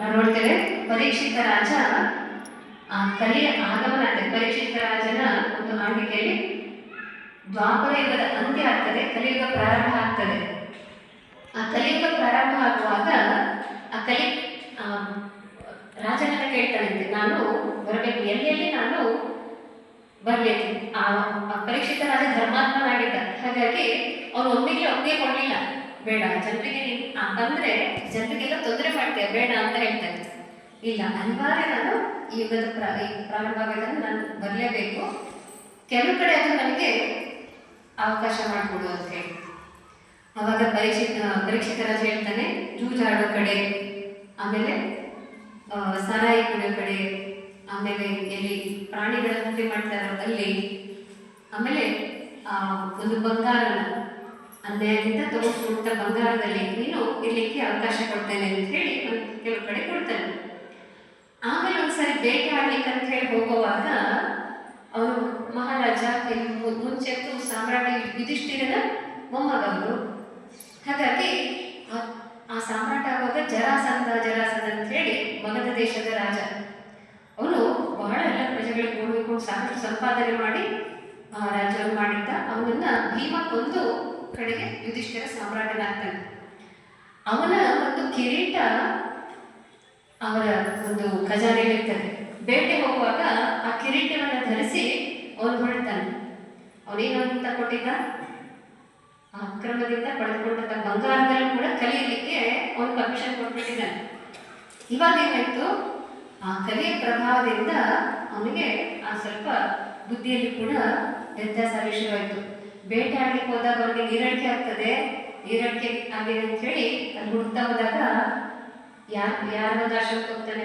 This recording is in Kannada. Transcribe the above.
ನಾವು ನೋಡ್ತೇವೆ, ಪರೀಕ್ಷಿತ ರಾಜ, ಆ ಕಲಿಯ ಆಗಮನ ಪರೀಕ್ಷಿತ ರಾಜನ ಒಂದು ಆಳ್ವಿಕೆಯಲ್ಲಿ ದ್ವಾಪರ ಯುಗದ ಅಂತ್ಯ ಆಗ್ತದೆ, ಕಲಿಯುಗ ಪ್ರಾರಂಭ ಆಗ್ತದೆ. ಆ ಕಲಿಯುಗ ಪ್ರಾರಂಭ ಆಗುವಾಗ ಆ ಕಲಿ ರಾಜನನ್ನ ಕೇಳ್ತಾನಂತೆ ನಾನು ಬರಬೇಕು ಎಲ್ಲೆಲ್ಲಿ ನಾನು ಬರಬೇಕು? ಆ ಪರೀಕ್ಷಿತ ರಾಜ ಧರ್ಮಾತ್ಮನಾಗಿದ್ದ. ಹಾಗಾಗಿ ಅವನು ಒಮ್ಮೆಗೆ ಒಪ್ಪಿಗೆ ಕೊಡ್ಲಿಲ್ಲ. ಬೇಡ. ಜನರಿಗೆ ನೀನ್ ಬಂದ್ರೆ ಜನರಿಗೆಲ್ಲ ತೊಂದರೆ ಮಾಡ್ತೀಯ, ಬೇಡ ಅಂತ ಹೇಳ್ತಾರೆ ಇಲ್ಲ, ಅನಿವಾರ್ಯ ನಾನು ಈ ಯುಗದ ಪ್ರಾರಂಭ ಆಗಬೇಕಂದ್ರೆ ನಾನು ಬರಲೇಬೇಕು. ಕೆಲವು ಕಡೆ ಅದು ನನಗೆ ಅವಕಾಶ ಮಾಡಿಕೊಡು ಅಂತ ಹೇಳಿ. ಅವಾಗ ಪರೀಕ್ಷಿತ ರಾಜ ಹೇಳ್ತಾನೆ, ಜೂಜಾಡೋ ಕಡೆ, ಆಮೇಲೆ ಸಾರಾಯಿ ಕುಡಿಯೋ ಕಡೆ, ಆಮೇಲೆ ಎಲ್ಲಿ ಪ್ರಾಣಿಗಳ ಹತ್ಯೆ ಮಾಡ್ತಾರೋ ಅಲ್ಲಿ ಆಮೇಲೆ ಒಂದು ಬಂಗಾರನ ಅನ್ಯಾಯದಿಂದ ತಗೊಂಡ್ಕೊಂಡ ಬಂಗಾರದಲ್ಲಿ ನೀನು ಇರಲಿಕ್ಕೆ ಅವಕಾಶ ಕೊಡ್ತೇನೆ ಅಂತ ಹೇಳಿ ಒಂದು ಕೆಲವು ಕಡೆ ಕೊಡ್ತಾನೆ ಆಮೇಲೆ ಒಂದ್ಸರಿ ಬೇಟೆ ಆಡ್ಲಿಕ್ಕೆ ಅಂತ ಹೇಳಿ ಹೋಗುವಾಗ ಅವನು ಮಹಾರಾಜ ಮುಂಚೆ ಸಾಮ್ರಾಟ ಯುಧಿಷ್ಠಿರನ ಮೊಮ್ಮಗವರು ಹಾಗಾಗಿ ಆ- ಸಾಮ್ರಾಟ ಆಗುವಾಗ ಜರಾಸಂಧ ಜರಾಸಂಧ ಅಂತ ಹೇಳಿ ಮಗಧ ದೇಶದ ರಾಜ. ಅವನು ಬಹಳ ಎಲ್ಲ ಪ್ರಜೆಗಳಿಗೆ ಕೊಡಬೇಕು ಸಾಕಷ್ಟು ಸಂಪಾದನೆ ಮಾಡಿ ರಾಜ್ಯವನ್ನು ಮಾಡಿದ್ದ ಅವನನ್ನ ಭೀಮ ಕೊಂದು ಕಡೆಗೆ ಯುಧಿಷ್ಠಿರ ಸಾಮ್ರಾಟನಾಗ್ತಾನೆ ಅವನ ಒಂದು ಕಿರೀಟ ಅವರ ಒಂದು ಖಜಾನೆಯಲ್ಲಿರ್ತದೆ. ಬೇಟೆ ಹೋಗುವಾಗ ಆ ಕಿರೀಟವನ್ನು ಧರಿಸಿ ಅವನು ಹೊರಡ್ತಾನೆ. ಅವನೇನು ಕೊಟ್ಟಿದ್ದ? ಅಕ್ರಮದಿಂದ ಪಡೆದುಕೊಂಡಂತ ಬಂಗಾರದಲ್ಲೂ ಕೂಡ ಕಲಿಯಲಿಕ್ಕೆ ಅವನು ಪರ್ಮಿಷನ್ ಕೊಟ್ಬಿಟ್ಟಿದ್ದಾನೆ. ಇವಾಗ ಏನಾಯ್ತು? ಆ ಕಲಿಯ ಪ್ರಭಾವದಿಂದ ಅವನಿಗೆ ಆ ಸ್ವಲ್ಪ ಬುದ್ಧಿಯಲ್ಲಿ ಕೂಡ ವ್ಯತ್ಯಾಸ ವಿಷಯವಾಯಿತು ಬೇಟೆ ಆಡ್ಲಿಕ್ಕೆ ಹೋದಾಗ ಅವ್ರಿಗೆ ನೀರಡಿಕೆ ಆಗ್ತದೆ. ನೀರಡಿಕೆ ಆಗಿದೆ ಅಂತ ಹೇಳಿ ಅಲ್ಲಿ ಹುಡ್ತಾ ಹೋದಾಗ ಯಾರು, ಯಾರ ಆಶ್ರಮಕ್ಕೆ ಹೋಗ್ತಾನೆ